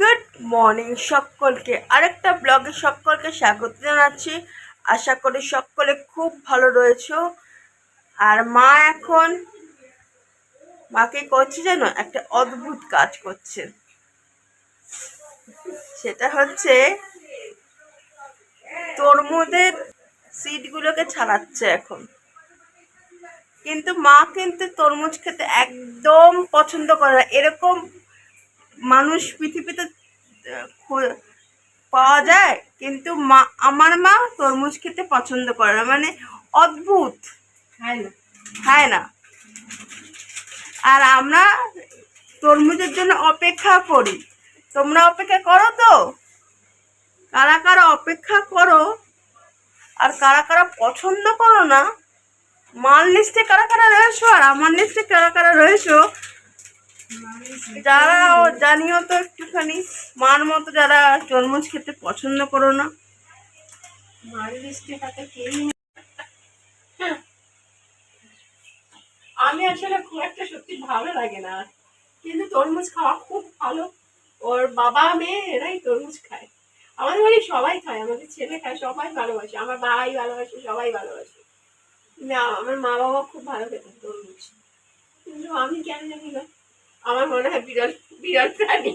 Good morning সকলকে। আরেকটা ব্লগে সকলকে স্বাগত জানাচ্ছি। আশা করি সকলে খুব ভালো রয়েছো। আর মা এখন মাকে করছে যেন একটা অদ্ভুত কাজ করছে। সেটা হচ্ছে তরমুজের সিডগুলোকে ছাড়াচ্ছে এখন। কিন্তু মা কিন্তু তরমুজ খেতে একদম পছন্দ করে না। এরকম মানুষ পৃথিবীতে পাওয়া যায় কিন্তু মা আমার মা তরমুজ খেতে পছন্দ করে না। মানে অদ্ভুত। খায় না। খায় না। আর আমরা তরমুজের জন্য অপেক্ষা করি। তোমরা অপেক্ষা করো তো। কারা কারা অপেক্ষা করো আর কারা কারা পছন্দ করো না মার লিস্টে কারা কারা রয়েছো আর আমার লিস্টে কারা কারা রয়েছো যারা জানিও তো একটুখানি, মার মতো যারা তরমুজ খেতে পছন্দ করো না। তাতে আমি আসলে খুব একটা সত্যি ভালো লাগে না। কিন্তু তরমুজ খাওয়া খুব ভালো। ওর বাবা, মেয়ে, এরাই তরমুজ খায়। আমাদের বাড়ি সবাই খায়, আমাদের ছেলে খায়, সবাই ভালোবাসে। আমার ভাই ভালোবাসে, সবাই ভালোবাসে। না, আমার মা বাবা খুব ভালো খেতেন তরমুজ। কিন্তু আমি কেন জানি না। আমার মনে হয় বিরল বিরল প্রাণী।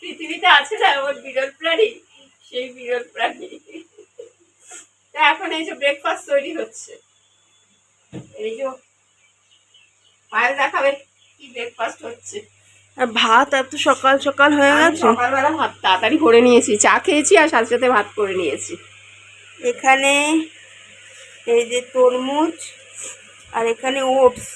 পৃথিবীতে আছে না এমন বিরল প্রাণী? সেই বিরল প্রাণী। তা এখন এই যে ব্রেকফাস্ট তৈরি হচ্ছে। এই যে পায়েল দেখাবে কি ব্রেকফাস্ট হচ্ছে। আর ভাত এত সকাল সকাল হয়ে গেছে? সকালবেলা ভাত তাড়াতাড়ি করে নিয়েছি চা খেয়েছি আর সাথে সাথে ভাত করে নিয়েছি। এখানে এই যে তরমুজ আর এখানে ওটস।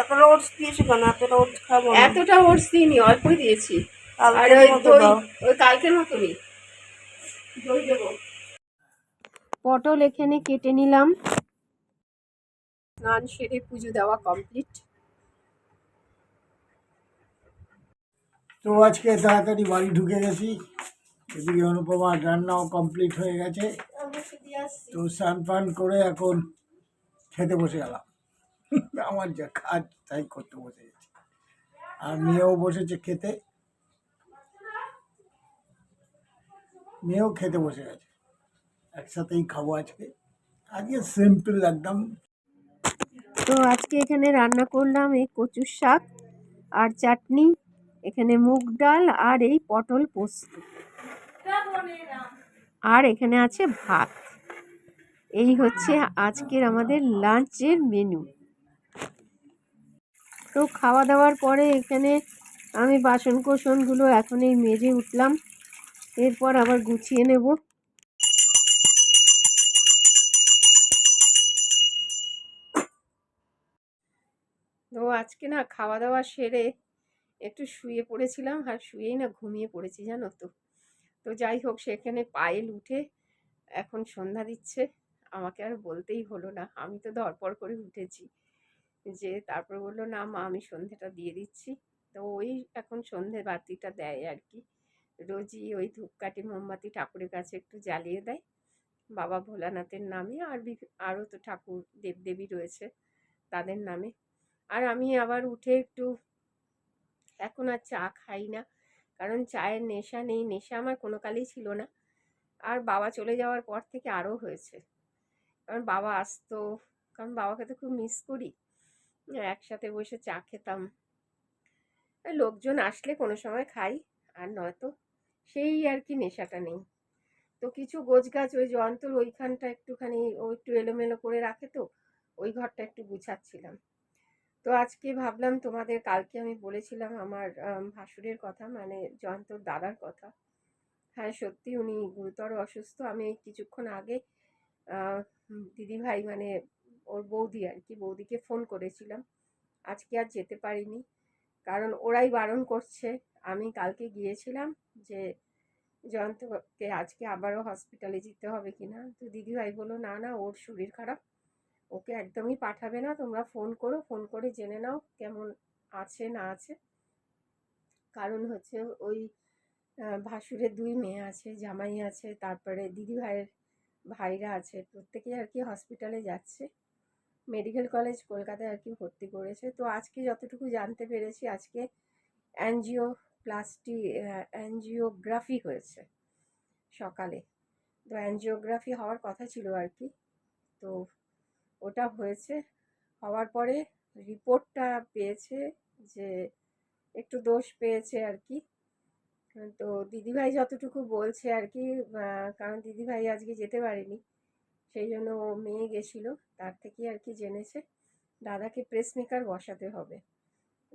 এতটা ওটস দিয়েছ কেন? এতটা ওটস খাব। এতটা ওটস দিইনি অল্পই দিয়েছি। আর ওই দই ওই কালকের মতনই। দই দেবো। পটল এখানে কেটে নিলাম। স্নান সেরে পুজো দেওয়া কমপ্লিট তো আজকে তাড়াতাড়ি বাড়ি ঢুকে গেছি। এদিকে অনুপমার রান্নাও কমপ্লিট হয়ে গেছে। তো স্নান পান করে এখন খেতে বসে গেলাম। আমার যা কাজ, তাই করতে বসে গেছি। আর মেয়েও বসেছে খেতে। মেয়েও খেতে বসে গেছে। একসাথেই খাব আজকে। আজকে সিম্পল একদম। তো আজকে এখানে রান্না করলাম এই কচুর শাক আর চাটনি, এখানে মুগ ডাল আর এই পটল পোস্ত। আর এখানে আছে ভাত। এই হচ্ছে আজকের আমাদের লাঞ্চের মেনু তো খাওয়া দাওয়ার পরে এখানে আমি বাসন কোসনগুলো এখন এই মেজে উঠলাম। এরপর আবার গুছিয়ে নেব। তো আজকে না খাওয়া দাওয়া সেরে একটু শুয়ে পড়েছিলাম, আর শুয়েই না ঘুমিয়ে পড়েছি, জানো তো। তো যাই হোক, সেখানে পায়েল উঠে এখন সন্ধ্যা দিচ্ছে। আমাকে আর বলতেই হলো না, আমি তো ধরপর করে উঠেছি। যে তারপর বলল, না মা, আমি সন্ধেটা দিয়ে দিচ্ছি। তো ওই এখন সন্ধে বাতিটা দেয় আর কি রোজই ওই ধূপকাঠি, মোমবাতি ঠাকুরের কাছে একটু জ্বালিয়ে দেয়। বাবা ভোলানাথের নামে আর আরও তো ঠাকুর, দেবদেবী রয়েছে তাদের নামে। আর আমি আবার উঠে একটু, এখন আর চা খাই না। কারণ চায়ের নেশা নেই, নেশা আমার কোনো কালেই ছিল না। আর বাবা চলে যাওয়ার পর থেকে আরও হয়েছে। কারণ বাবা আসতো, কারণ বাবাকে তো খুব মিস করি। একসাথে বসে চা খেতাম। লোকজন আসলে কোনো সময় খাই, আর নয়তো সেই আর কি নেশাটা নেই। তো কিছু গোছ গাছ ওই জয়ন্তর ওইখানটা একটুখানি ও একটু এলোমেলো করে রাখে তো, ওই ঘরটা একটু গুছাচ্ছিলাম। তো আজকে ভাবলাম তোমাদের, কালকে আমি বলেছিলাম আমার ভাসুরের কথা মানে জয়ন্তর দাদার কথা। হ্যাঁ সত্যি উনি গুরুতর অসুস্থ। আমি কিছুক্ষণ আগে দিদিভাই মানে ওর বৌদি আর কি, বৌদিকে ফোন করেছিলাম। আজকে আর যেতে পারিনি, কারণ ওরাই বারণ করছে। আমি কালকে গিয়েছিলাম যে, জয়ন্তকে আজকে আবারও হসপিটালে যেতে হবে কিনা তো দিদিভাই বলল, না না, ওর শরীর খারাপ। ওকে একদমই পাঠাবে না, তোমরা ফোন করো ফোন করে জেনে নাও কেমন আছে, না আছে। কারণ হচ্ছে ওই ভাসুরের দুই মেয়ে আছে, জামাই আছে, তারপরে দিদিভাইয়ের ভাইরা আছে, প্রত্যেকেই আর কি হসপিটালে যাচ্ছে। মেডিকেল কলেজ কলকাতায় আর কি ভর্তি করেছে। তো আজকে যতটুকু জানতে পেরেছি, আজকে অ্যানজিও প্লাস্টি অ্যানজিওগ্রাফি হয়েছে সকালে। তো অ্যানজিওগ্রাফি হওয়ার কথা ছিল আর কি। তো ওটা হয়েছে। হওয়ার পরে রিপোর্টটা পেয়েছে যে একটু দোষ পেয়েছে আর কি। তো দিদিভাই যতটুকু বলছে আর কি কারণ দিদিভাই আজকে যেতে পারেনি। সেই জন্য ও মেয়ে গেছিল, তার থেকে আর কি জেনেছে। দাদাকে প্রেসমেকার বসাতে হবে।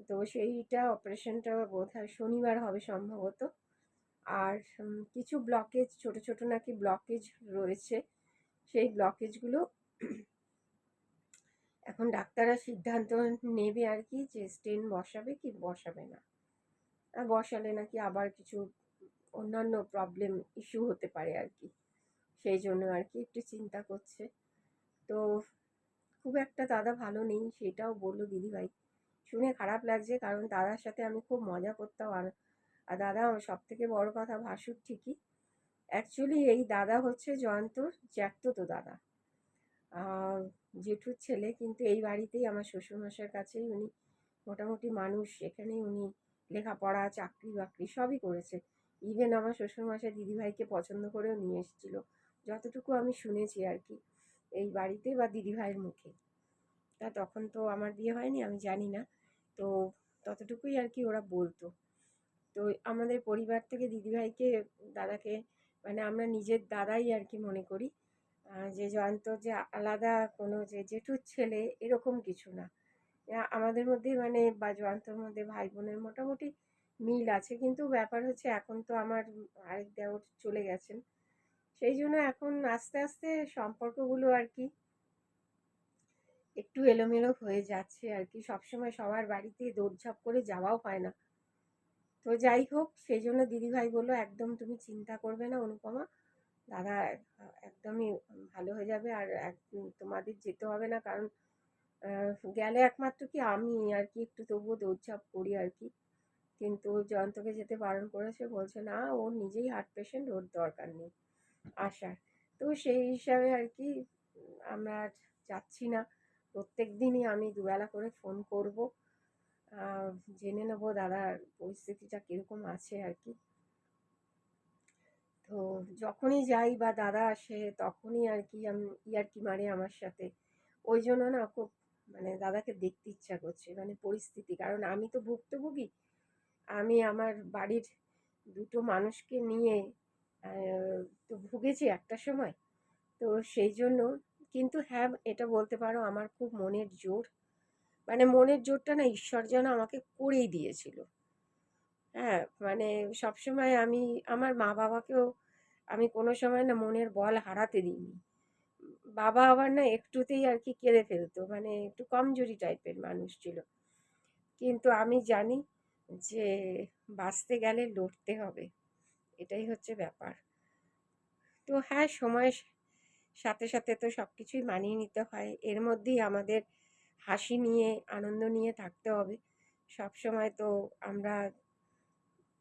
তো সেইটা অপারেশনটা বোধ হয় শনিবার হবে সম্ভবত। আর কিছু ব্লকেজ ছোট ছোট নাকি ব্লকেজ রয়েছে। সেই ব্লকেজগুলো এখন ডাক্তাররা সিদ্ধান্ত নেবে আর কি যে স্টেন বসাবে কি বসাবে না। বসালে নাকি আবার কিছু অন্যান্য প্রবলেম ইস্যু হতে পারে আর কি। সেই জন্য আর কি একটু চিন্তা করছে। তো খুব একটা দাদা ভালো নেই, সেটাও বলল দিদিভাই। শুনে খারাপ লাগছে কারণ দাদার সাথে আমি খুব মজা করতাম আর আর দাদা সব থেকে বড় কথা ভাসুর ঠিকই। অ্যাকচুয়ালি এই দাদা হচ্ছে জয়ন্তর জ্যাঠতো দাদা। জেঠুর ছেলে কিন্তু এই বাড়িতেই আমার শ্বশুরমশাইয়ের কাছেই উনি মোটামুটি মানুষ। এখানেই উনি লেখাপড়া, চাকরি বাকরি সবই করেছে। ইভেন আমার শ্বশুরমশাই দিদিভাইকে পছন্দ করেও নিয়ে এসেছিল। যতটুকু আমি শুনেছি আর কি এই বাড়িতে বা দিদিভাইয়ের মুখে। তা তখন তো আমার বিয়ে হয়নি, আমি জানি না। তো ততটুকুই আর কি ওরা বলতো। তো আমাদের পরিবার থেকে দিদিভাইকে, দাদাকে মানে আমরা নিজের দাদাই আর কি মনে করি যে জয়ন্ত যে আলাদা কোনো যে জেঠুর ছেলে, এরকম কিছু না। আমাদের মধ্যে মানে বা জয়ন্তর মধ্যে ভাই বোনের মোটামুটি মিল আছে। কিন্তু ব্যাপার হচ্ছে এখন তো আমার আরেক দেওর চলে গেছেন। সেই জন্য এখন আস্তে আস্তে সম্পর্কগুলো আর কি একটু এলোমেলো হয়ে যাচ্ছে আর কি। সবসময় সবার বাড়িতে দৌড়ঝাঁপ করে যাওয়াও হয় না। তো যাই হোক, সেই জন্য দিদিভাই বলল, একদম তুমি চিন্তা করবে না অনুপমা। দাদা, একদমই ভালো হয়ে যাবে আর তোমাদের যেতে হবে না কারণ গেলে একমাত্র কি আমি আর কি একটু তবুও দৌড়ঝাঁপ করি আর কি। কিন্তু জয়ন্তকে যেতে বারণ করেছে, বলছে, না, ও নিজেই হার্ট পেশেন্ট, ওর দরকার নেই। আসার তো সেই হিসাবে আর কি আমরা আর যাচ্ছি না। প্রত্যেক দিনই আমি দুবেলা করে ফোন করব। জেনে নেব দাদার পরিস্থিতিটা কীরকম আছে আর কি তো যখনই যাই বা দাদা আসে তখনই আর কি আমি ইয়ার্কি মারে আমার সাথে। ওই জন্য না খুব মানে দাদাকে দেখতে ইচ্ছা করছে মানে পরিস্থিতি। কারণ আমি তো ভুক্তভোগী। আমি আমার বাড়ির দুটো মানুষকে নিয়ে ভুগেছি একটা সময়। তো সেই জন্য কিন্তু হ্যাঁ এটা বলতে পারো আমার খুব মনের জোর। মানে মনের জোরটা না ঈশ্বর যেন আমাকে করেই দিয়েছিল। হ্যাঁ মানে সবসময় আমি, আমার মা বাবাকেও আমি কোনো সময় না মনের বল হারাতে দিইনি। বাবা আবার না একটুতেই আর কি কেঁদে ফেলতো মানে একটু কমজোরি টাইপের মানুষ ছিল। কিন্তু আমি জানি যে বাঁচতে গেলে লড়তে হবে। এটাই হচ্ছে ব্যাপার। তো হ্যাঁ সময়ের সাথে সাথে তো সব কিছুই মানিয়ে নিতে হয়। এর মধ্যেই আমাদের হাসি নিয়ে, আনন্দ নিয়ে থাকতে হবে। সব সময় তো আমরা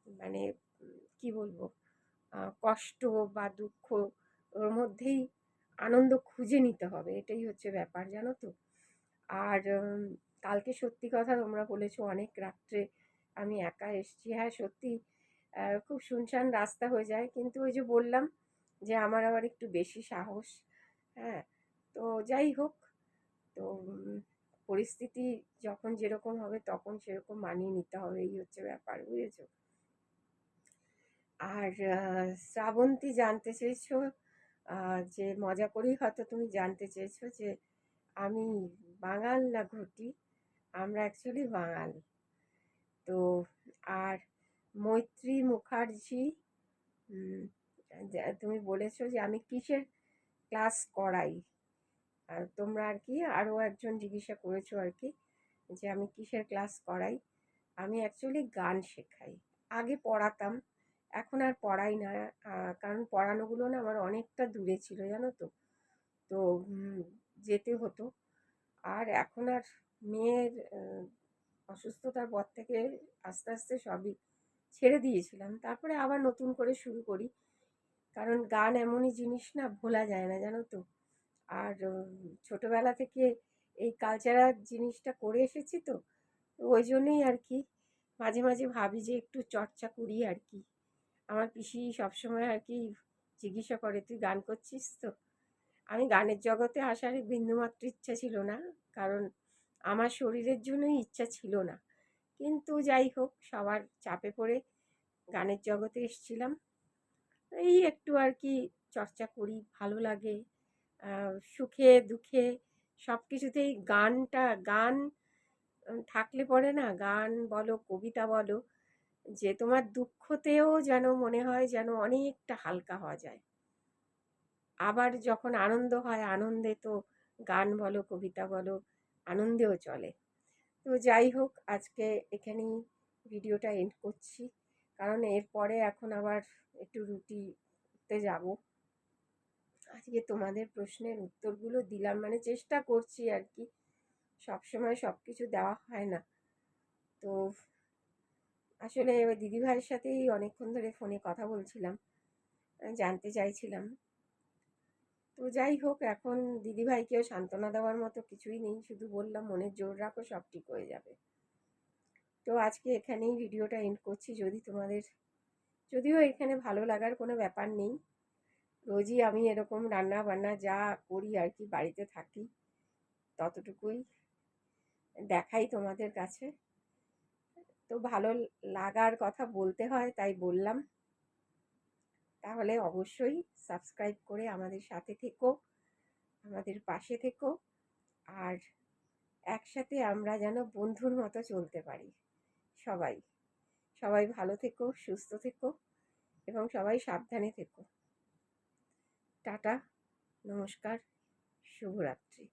মানে কি বলব? কষ্ট বা দুঃখ ওর মধ্যেই আনন্দ খুঁজে নিতে হবে। এটাই হচ্ছে ব্যাপার, জানো তো? আর কালকে সত্যি কথা তোমরা বলেছ, অনেক রাত্রে আমি একা এসেছি। হ্যাঁ সত্যি খুব শুনশান রাস্তা হয়ে যায়। কিন্তু ওই যে বললাম যে আমার আবার একটু বেশি সাহস হ্যাঁ? তো যাই হোক, তো পরিস্থিতি যখন যেরকম হবে তখন সেরকম মানিয়ে নিতে হবে, এই হচ্ছে ব্যাপার, বুঝেছ? আর শ্রাবন্তী জানতে চেয়েছো যে মজা করেই হয়তো তুমি জানতে চেয়েছো যে আমি বাঙাল না ঘটি, আমরা অ্যাকচুয়ালি বাঙাল। তো, আর মৈত্রী মুখার্জি তুমি বলেছ যে আমি কিসের ক্লাস করাই? আর তোমরা আর কি আরও একজন জিজ্ঞাসা করেছ আর কি যে আমি কিসের ক্লাস করাই? আমি অ্যাকচুয়ালি গান শেখাই। আগে পড়াতাম, এখন আর পড়াই না। কারণ পড়ানোগুলো না আমার অনেকটা দূরে ছিল, জানো তো? তো যেতে হতো। আর এখন আর মেয়ের অসুস্থতার পর থেকে আস্তে আস্তে সবই ছেড়ে দিয়েছিলাম। তারপরে আবার নতুন করে শুরু করি। কারণ গান এমনই জিনিস না ভোলা যায় না, জানো তো? আর ছোটবেলা থেকে এই কালচারাল জিনিসটা করে এসেছি তো ওই জন্যই আর কি মাঝে মাঝে ভাবি যে একটু চর্চা করি আর কি। আমার পিসি সবসময় আর কি জিজ্ঞাসা করে, তুই গান করছিস তো? আমি গানের জগতে আসার বিন্দুমাত্র ইচ্ছা ছিল না, কারণ আমার শরীরের জন্যই ইচ্ছা ছিল না। কিন্তু যাই হোক, সবার চাপে পড়ে গানের জগতে এসেছিলাম। এই একটু আর কি চর্চা করি, ভালো লাগে। সুখে, দুঃখে সব কিছুতেই গানটা, গান থাকলে পরে না গান বলো, কবিতা বলো, যে তোমার দুঃখতেও যেন মনে হয় যেন অনেকটা হালকা হওয়া যায়। আবার যখন আনন্দ হয়, আনন্দে তো গান বলো, কবিতা বলো, আনন্দেও চলে। তো যাই হোক, আজকে এখানেই ভিডিওটা এন্ড করছি। কারণ এরপরে এখন আবার একটু রুটিতে যাব। আজকে তোমাদের প্রশ্নের উত্তরগুলো দিলাম মানে চেষ্টা করছি আর কি। সবসময় সব কিছু দেওয়া হয় না। তো আসলে ওই দিদিভাইয়ের সাথেই অনেকক্ষণ ধরে ফোনে কথা বলছিলাম জানতে চাইছিলাম। তো যাই হোক, এখন দিদিভাইকেও সান্ত্বনা দেওয়ার মতো কিছুই নেই, শুধু বললাম মনের জোর রাখো, সব ঠিক হয়ে যাবে। তো আজকে এখানেই ভিডিওটা এন্ড করছি। যদি তোমাদের, যদিও এখানে ভালো লাগার কোনো ব্যাপার নেই, রোজই আমি এরকম রান্না বান্না যা করি আর কি বাড়িতে থাকি, ততটুকুই দেখাই তোমাদের কাছে। তো ভালো লাগার কথা বলতে হয়, তাই বললাম। তাহলে অবশ্যই সাবস্ক্রাইব করে আমাদের সাথে থেকো, আমাদের পাশে থেকো, আর একসাথে আমরা যেন বন্ধুর মতো চলতে পারি। সবাই। সবাই ভালো থেকো সুস্থ থেকো এবং সবাই সাবধানে থেকো। টাটা নমস্কার শুভরাত্রি।